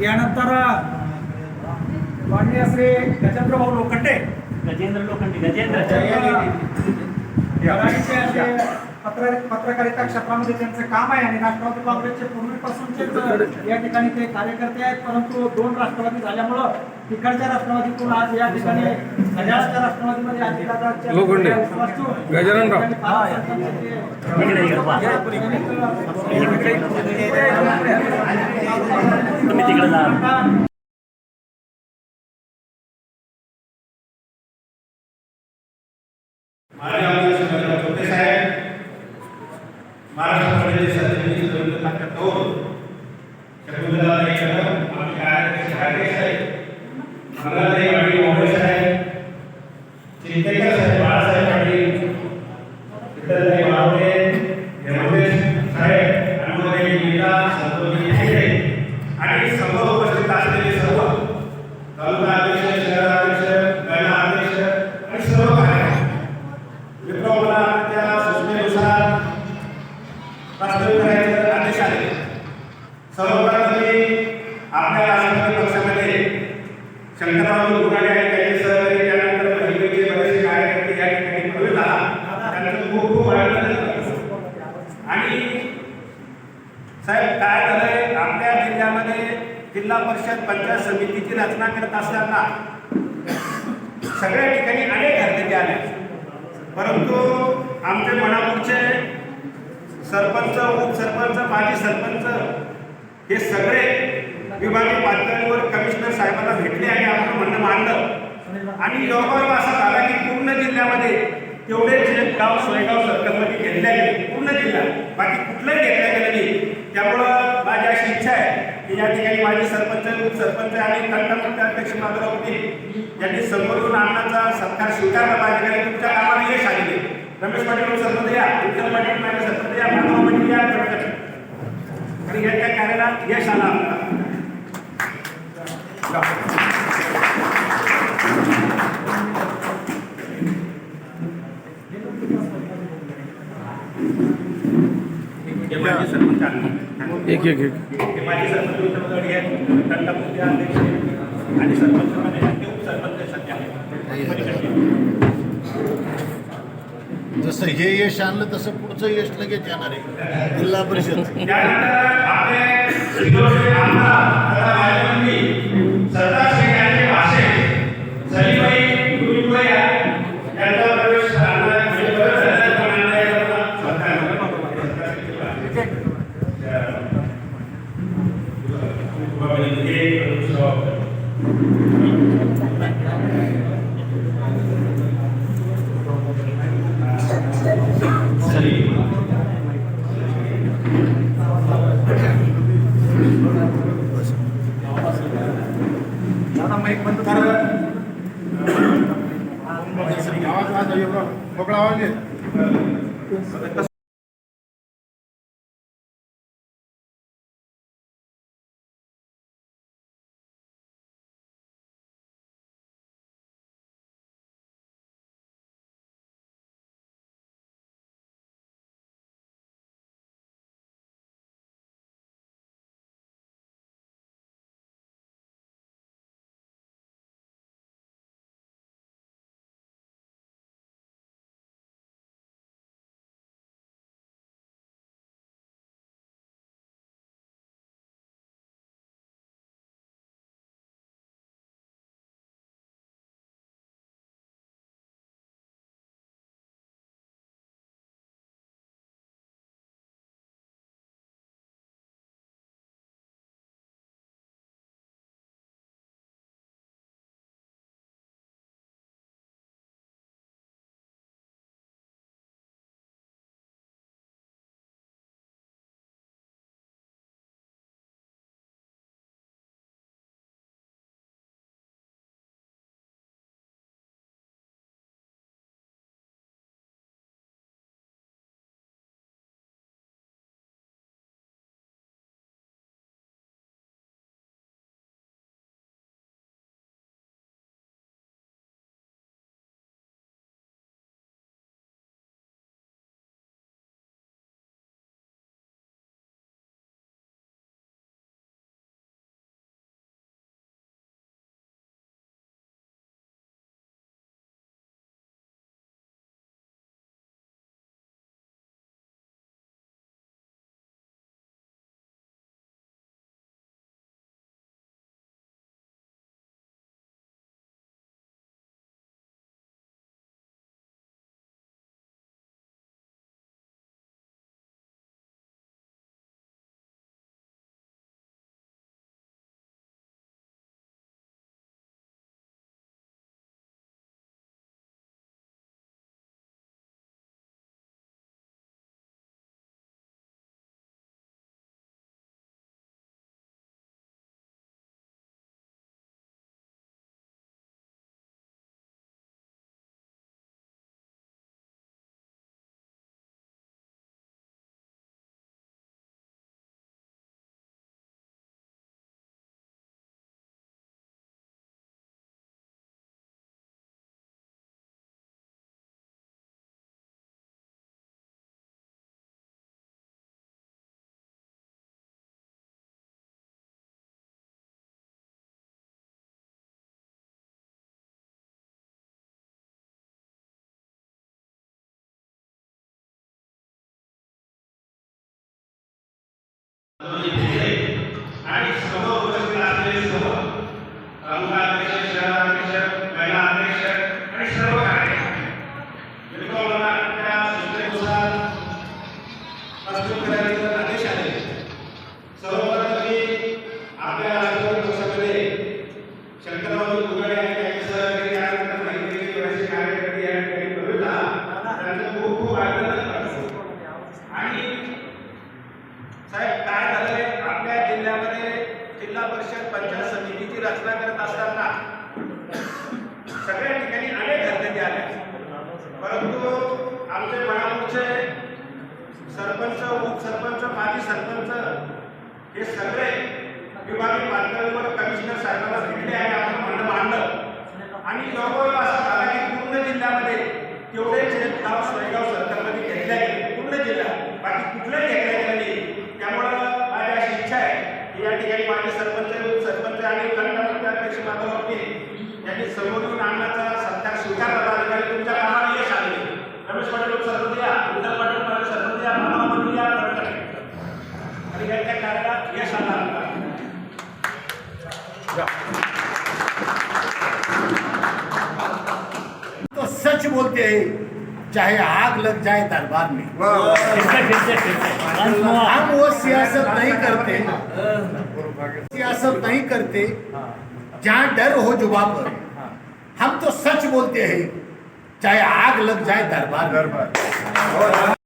यानंतर माननीय श्री गजेंद्र भाऊ लोखंडे गजेंद्र लोखंडे गजेंद्र. असे पत्र पत्रकारिता क्षेत्रामध्ये त्यांचं काम आहे आणि राष्ट्रवादी काँग्रेसचे पूर्वीपासूनचे या ठिकाणी ते कार्यकर्ते आहेत परंतु दोन राष्ट्रवादी झाल्यामुळं तिकडच्या राष्ट्रवादीतून आज या ठिकाणी घड्याळाच्या राष्ट्रवादीमध्ये लोखंडे. विश्वास ठेवून Amém. परिषद पंचायत समितीची रचना करत असताना सगळ्या ठिकाणी अनेक हरकती आल्या परंतु आमचे मनापूरचे सरपंच उपसरपंच माजी सरपंच हे सगळे विभागीय पातळीवर कमिशनर साहेबांना भेटले आणि आपलं म्हणणं मांडलं. आणि योगायोग असा झाला की पूर्ण जिल्ह्यामध्ये तेवढे गाव सोयगाव सर्कलमध्ये घेतले गेले. पूर्ण जिल्हा. बाकी कुठलंही घेतल्या गेलं नाही त्यामुळं माझी अशी इच्छा आहे की या ठिकाणी माझे सरपंच सरपंच आणि तंटमुक्त अध्यक्ष माधवराव पाटील यांनी समोर येऊन अण्णाचा सत्कार स्वीकारला पाहिजे कारण तुमच्या कामाला यश आलेले रमेश पाटील सरपंच या विठ्ठल पाटील माझे सरपंच या माधव पाटील या आणि या त्या कार्याला यश आला आपल्याला. हे माझे सरपंच एक एक एक. माझे सरपंच विठ्ठल गडी आहेत तंटामुक्त अध्यक्ष आणि सरपंच मध्ये आहेत, ते उपसरपंच सध्या आहेत. जसं हे यश आणलं तसं पुढचं यश लगेच येणार आहे. जिल्हा परिषद. માઇક બંધ કરો મોકલાવો છે म्हणजे आणि सगळ्या ठिकाणी अनेक हरकती आल्या परंतु आमचे मनापूरचे सरपंच उपसरपंच माजी सरपंच हे सगळे विभागीय पातळीवर कमिशनर साहेबांना भेटले आणि आपण म्हणणं मांडलं. आणि जवळजवळ असा झाला की पूर्ण जिल्ह्यामध्ये एवढे जे गाव सोयगाव सरकारमध्ये घेतल्या गेले पूर्ण जिल्हा. बाकी कुठलंही तो सच बोलते हैं, चाहे आग लग जाए दरबार में. हम वो सियासत नहीं करते। सियासत नहीं करते, जहाँ डर हो जुबा पर। हम तो सच बोलते हैं, चाहे आग लग जाए दरबार में।